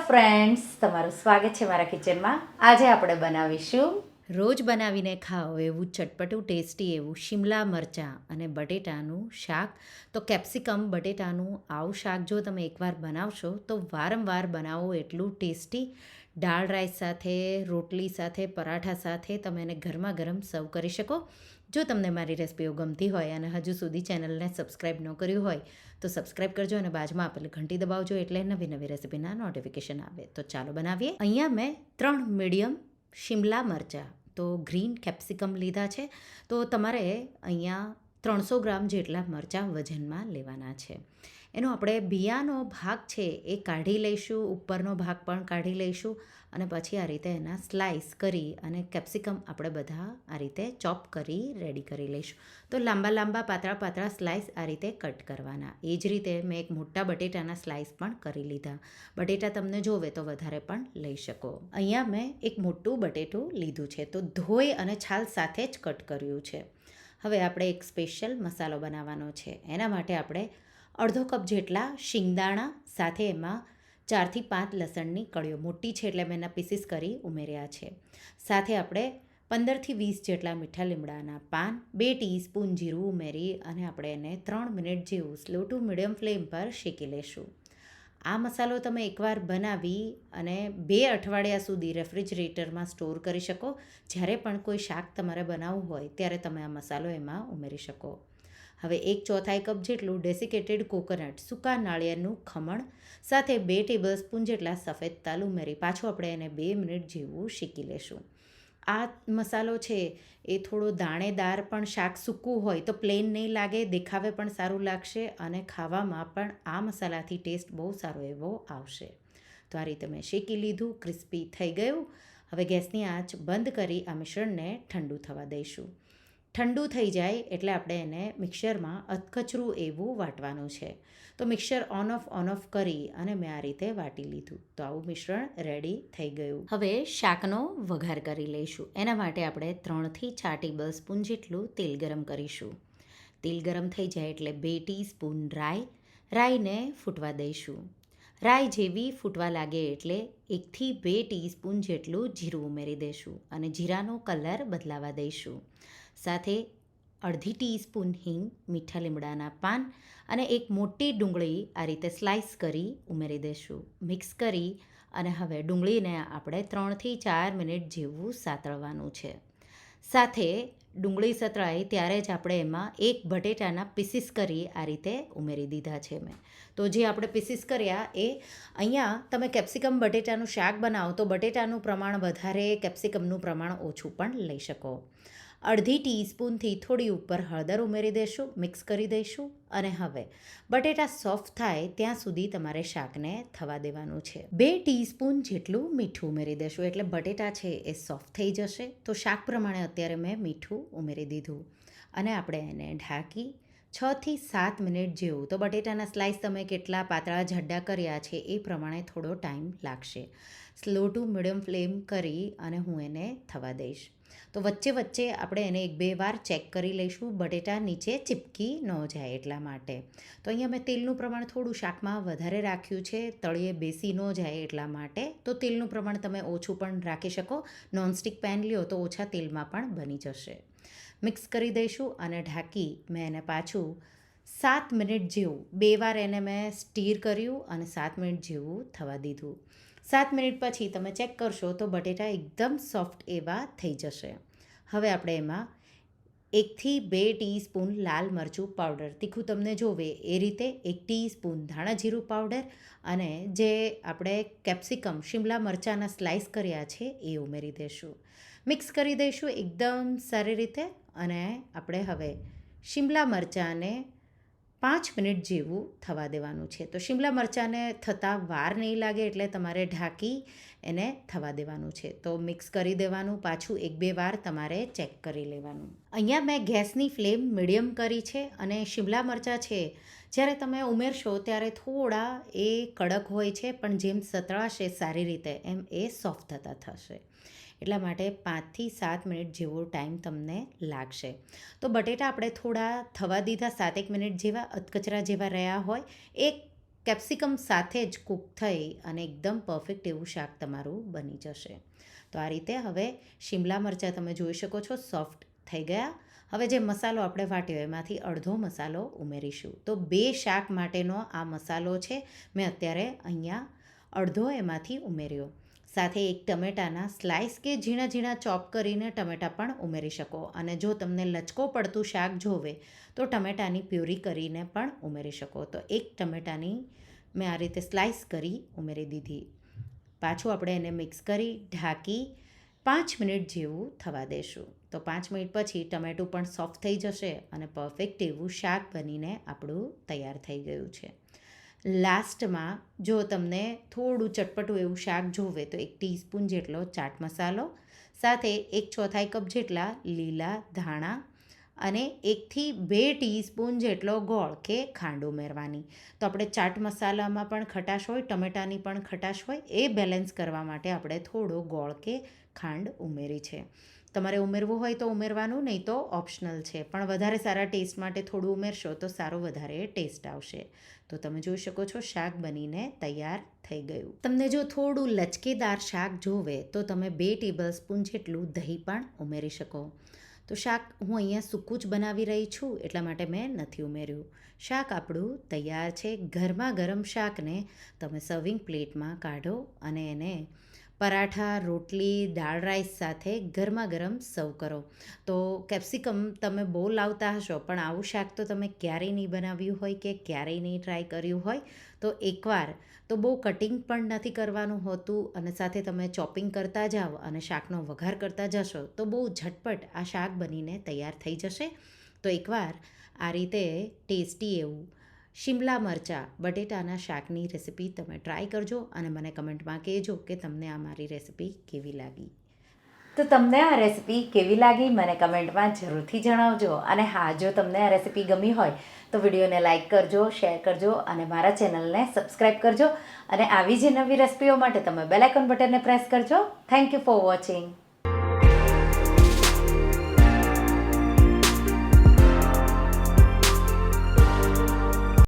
Friends તમારું સ્વાગત છે મારા કિચનમાં આજે આપણે બનાવીશું રોજ બનાવીને ખાઓ એવું ચટપટું, ટેસ્ટી એવું શિમલા મરચાં અને બટેટાનું શાક. તો કેપ્સિકમ, બટેટાનું આવું શાક જો તમે એકવાર બનાવશો, તો વારંવાર બનાવો એટલું ટેસ્ટી. દાળ રાઈસ સાથે, રોટલી સાથે, પરાઠા સાથે તમે એને ગરમા ગરમ સર્વ કરી શકો. જો તમને મારી રેસિપીઓ ગમતી હોય અને હજુ સુધી ચેનલને સબસ્ક્રાઈબ ન કર્યું હોય, તો સબસ્ક્રાઈબ કરજો અને બાજુમાં આપેલી ઘંટી દબાવજો એટલે નવી નવી રેસિપીના નોટિફિકેશન આવે. તો ચાલો બનાવીએ. અહીંયા મેં ત્રણ મીડિયમ શિમલા મરચાં, તો ગ્રીન કેપ્સિકમ લીધા છે. તો તમારે અહીંયા ત્રણસો ગ્રામ જેટલા મરચાં વજનમાં લેવાના છે. એનો આપણે બિયાનો ભાગ છે એ કાઢી લઈશું, ઉપરનો ભાગ પણ કાઢી લઈશું અને પછી આ રીતે એના સ્લાઇસ કરી અને કેપ્સિકમ આપણે બધા આ રીતે ચોપ કરી, રેડી કરી લઈશું. તો લાંબા લાંબા પાતળા પાતળા સ્લાઇસ આ રીતે કટ કરવાના. એ જ રીતે મેં એક મોટા બટેટાના સ્લાઇસ પણ કરી લીધા. બટેટા તમને જોવે તો વધારે પણ લઈ શકો. અહીંયા મેં એક મોટું બટેટું લીધું છે. તો ધોઈ અને છાલ સાથે જ કટ કર્યું છે. હવે આપણે એક સ્પેશિયલ મસાલો બનાવવાનો છે. એના માટે આપણે અડધો કપ જેટલા શિંગદાણા, સાથે એમાં ચારથી પાંચ લસણની કળીઓ, મોટી છે એટલે મેં એના પીસીસ કરી ઉમેર્યા છે. સાથે આપણે પંદરથી વીસ જેટલા મીઠા લીમડાના પાન, બે ટીસ્પૂન જીરું ઉમેરી અને આપણે એને ત્રણ મિનિટ જેવું સ્લો ટુ મીડિયમ ફ્લેમ પર શેકી લેશું. આ મસાલો તમે એકવાર બનાવી અને બે અઠવાડિયા સુધી રેફ્રિજરેટરમાં સ્ટોર કરી શકો. જ્યારે પણ કોઈ શાક તમારે બનાવવું હોય, ત્યારે તમે આ મસાલો એમાં ઉમેરી શકો. હવે એક ચોથાઈ કપ જેટલું ડેસિકેટેડ કોકોનટ, સૂકા નાળિયેરનું ખમણ, સાથે બે ટેબલ સ્પૂન જેટલા સફેદ તલ ઉમેરી પાછું આપણે એને બે મિનિટ જેવું શીખી લેશું. આ મસાલો છે, એ થોડો દાણેદાર પણ શાક સૂકું હોય તો પ્લેન નહીં લાગે, દેખાવે પણ સારું લાગશે અને ખાવામાં પણ આ મસાલાથી ટેસ્ટ બહુ સારો એવો આવશે. તો આ રીતે મેં શેકી લીધું ક્રિસ્પી થઈ ગયું. હવે ગેસની આંચ બંધ કરી આ મિશ્રણને ઠંડુ થવા દઈશું. ઠંડુ થઈ જાય એટલે આપણે એને મિક્સરમાં અધકચરું એવું વાટવાનું છે. તો mixer on off on off કરી અને મેં આ રીતે વાટી લીધું. તો આવું મિશ્રણ રેડી થઈ ગયું. હવે શાકનો વઘાર કરી લઈશું. એના માટે આપણે ત્રણથી ચાર ટેબલ સ્પૂન જેટલું તેલ ગરમ કરીશું. તેલ ગરમ થઈ જાય એટલે બે ટીસ્પૂન રાઈ, રાઈને ફૂટવા દઈશું. રાઈ જેવી ફૂટવા લાગે એટલે એકથી બે ટીસ્પૂન જેટલું જીરું ઉમેરી દઈશું અને જીરાનો કલર બદલાવા દઈશું. સાથે અડધી ટીસ્પૂન હિંગ, મીઠા લીમડાના પાન અને એક મોટી ડુંગળી આ રીતે સ્લાઇસ કરી ઉમેરી દઈશું મિક્સ કરી અને હવે ડુંગળીને આપણે ત્રણથી ચાર મિનિટ જેવું સાતળવાનું છે. સાથે ડુંગળી સતળાય ત્યારે જ આપણે એમાં એક બટેટાના પીસીસ કરી આ રીતે ઉમેરી દીધા છે મેં. તો જે આપણે પીસીસ કર્યા એ અહીંયા તમે કેપ્સિકમ બટેટાનું શાક બનાવો તો બટેટાનું પ્રમાણ વધારે, કેપ્સિકમનું પ્રમાણ ઓછું પણ લઈ શકો. અડધી ટીસ્પૂનથી થોડી ઉપર હળદર ઉમેરી દઈશું મિક્સ કરી દઈશું અને હવે બટેટા સોફ્ટ થાય ત્યાં સુધી તમારે શાકને થવા દેવાનું છે. બે ટીસ્પૂન જેટલું મીઠું ઉમેરી દઈશું એટલે બટેટા છે એ સોફ્ટ થઈ જશે. તો શાક પ્રમાણે અત્યારે મેં મીઠું ઉમેરી દીધું અને આપણે એને ઢાંકી છથી સાત મિનિટ જેવું. તો બટેટાના સ્લાઇસ તમે કેટલા પાતળા જડ્ડા કર્યા છે એ પ્રમાણે થોડો ટાઈમ લાગશે. સ્લો ટુ મીડિયમ ફ્લેમ કરી અને હું એને થવા દઈશ. તો વચ્ચે વચ્ચે આપણે એને એક બે વાર ચેક કરી લઈશું, બટેટા નીચે ચીપકી ન જાય એટલા માટે. તો અહીંયા મેં તેલનું પ્રમાણ થોડું શાકમાં વધારે રાખ્યું છે તળિયે બેસી ન જાય એટલા માટે. તો તેલનું પ્રમાણ તમે ઓછું પણ રાખી શકો, નોનસ્ટિક પેન લ્યો તો ઓછા તેલમાં પણ બની જશે. મિક્સ કરી દઈશું અને ઢાંકી મેં એને પાછું સાત મિનિટ જેવું, બે વાર એને મેં સ્ટીર કર્યું અને સાત મિનિટ જેવું થવા દીધું. સાત મિનિટ પછી તમે ચેક કરશો તો બટેટા એકદમ સોફ્ટ એવા થઈ જશે. હવે આપણે એમાં એકથી બે ટીસ્પૂન લાલ મરચું પાવડર તીખું તમને જોવે એ રીતે એક ટીસ્પૂન ધાણા જીરું પાવડર અને જે આપણે કેપ્સિકમ શિમલા મરચાંના સ્લાઇસ કર્યા છે એ ઉમેરી દઈશું મિક્સ કરી દઈશું એકદમ સારી રીતે અને આપણે હવે શિમલા મરચાંને પાંચ મિનિટ જેવું થવા દેવાનું છે. તો શિમલા મરચાંને થતાં વાર નહીં લાગે એટલે તમારે ઢાંકી એને થવા દેવાનું છે. તો મિક્સ કરી દેવાનું, પાછું એક બે વાર તમારે ચેક કરી લેવાનું. અહીંયા મેં ગેસની ફ્લેમ મીડિયમ કરી છે અને શિમલા મરચાં છે. જ્યારે તમે ઉમેરશો ત્યારે થોડા એ કડક હોય છે, પણ જેમ સતળાશે સારી રીતે, એમ એ સોફ્ટ થતા થશે. એટલા માટે પાંચથી સાત મિનિટ જેવો ટાઈમ તમને લાગશે. તો બટેટા આપણે થોડા થવા દીધા સાતેક મિનિટ જેવા, અધકચરા જેવા રહ્યા હોય, એક કેપ્સિકમ સાથે જ કૂક થઈ અને એકદમ પરફેક્ટ એવું શાક તમારું બની જશે. તો આ રીતે હવે શિમલા મરચાં તમે જોઈ શકો છો, સોફ્ટ થઈ ગયા. હવે જે મસાલો આપણે વાટ્યો, એમાંથી અડધો મસાલો ઉમેરીશું. તો બે શાક માટેનો આ મસાલો છે, મેં અત્યારે અહીંયા અડધો એમાંથી ઉમેર્યો. સાથે એક ટમેટાના સ્લાઇસ કે ઝીણા ઝીણા ચોપ કરીને ટમેટાં પણ ઉમેરી શકો. અને જો તમને લચકો પડતું શાક જોવે, તો ટમેટાની પ્યુરી કરીને પણ ઉમેરી શકો. તો એક ટમેટાની મેં આ રીતે સ્લાઇસ કરી ઉમેરી દીધી. પાછું આપણે એને મિક્સ કરી ઢાંકી પાંચ મિનિટ જેવું થવા દેશું. તો પાંચ મિનિટ પછી ટમેટું પણ સોફ્ટ થઈ જશે અને પરફેક્ટ એવું શાક બનીને આપણું તૈયાર થઈ ગયું છે. લાસ્ટમાં જો તમને થોડું ચટપટું એવું શાક જોવે, તો એક ટીસ્પૂન જેટલો ચાટ મસાલો, સાથે એક ચોથાઈ કપ જેટલા લીલા ધાણા અને એકથી બે ટીસ્પૂન જેટલો ગોળ કે ખાંડ ઉમેરવાની તો આપણે ચાટ મસાલામાં પણ ખટાશ હોય, ટમેટાની પણ ખટાશ હોય, એ બેલેન્સ કરવા માટે આપણે થોડો ગોળ કે ખાંડ ઉમેરી છે. તમારે ઉમેરવું હોય તો ઉમેરવાનું, નહીં તો ઓપ્શનલ છે. પણ વધારે સારા ટેસ્ટ માટે થોડું ઉમેરશો તો સારો વધારે ટેસ્ટ આવશે. તો તમે જોઈ શકો છો, શાક બનીને તૈયાર થઈ ગયું. તમને જો થોડું લચકેદાર શાક જોવે, તો તમે બે ટેબલ સ્પૂન જેટલું દહીં પણ ઉમેરી શકો. તો શાક હું અહીંયા સૂકું જ બનાવી રહી છું, એટલા માટે મેં નથી ઉમેર્યું. શાક આપણું તૈયાર છે. ગરમા ગરમ શાકને તમે સર્વિંગ પ્લેટમાં કાઢો અને એને પરાઠા, રોટલી, દાળ રાઈસ સાથે ગરમા ગરમ સર્વ કરો. તો કેપ્સિકમ તમે બહુ લાવતા હશો, પણ આવું શાક તો તમે ક્યારેય નહીં બનાવ્યું હોય કે ક્યારેય નહીં ટ્રાય કર્યું હોય, તો એકવાર તો બહુ કટિંગ પણ નથી કરવાનું હોતું અને સાથે તમે ચોપિંગ કરતા જાઓ અને શાકનો વઘાર કરતા જશો, તો બહુ ઝટપટ આ શાક બનીને તૈયાર થઈ જશે. તો એકવાર આ રીતે ટેસ્ટી એવું શિમલા મરચાં, બટેટાના શાકની રેસિપી તમે ટ્રાય કરજો અને મને કમેન્ટમાં કહેજો કે તમને આ મારી રેસિપી કેવી લાગી. તો તમને આ રેસિપી કેવી લાગી મને કમેન્ટમાં જરૂરથી જણાવજો. અને હા, જો તમને આ રેસિપી ગમી હોય તો વિડીયોને લાઇક કરજો, શેર કરજો અને મારા ચેનલને સબસ્ક્રાઈબ કરજો. અને આવી જ નવી રેસિપીઓ માટે તમે બેલ આઇકોન બટનને પ્રેસ કરજો. Thank you for watching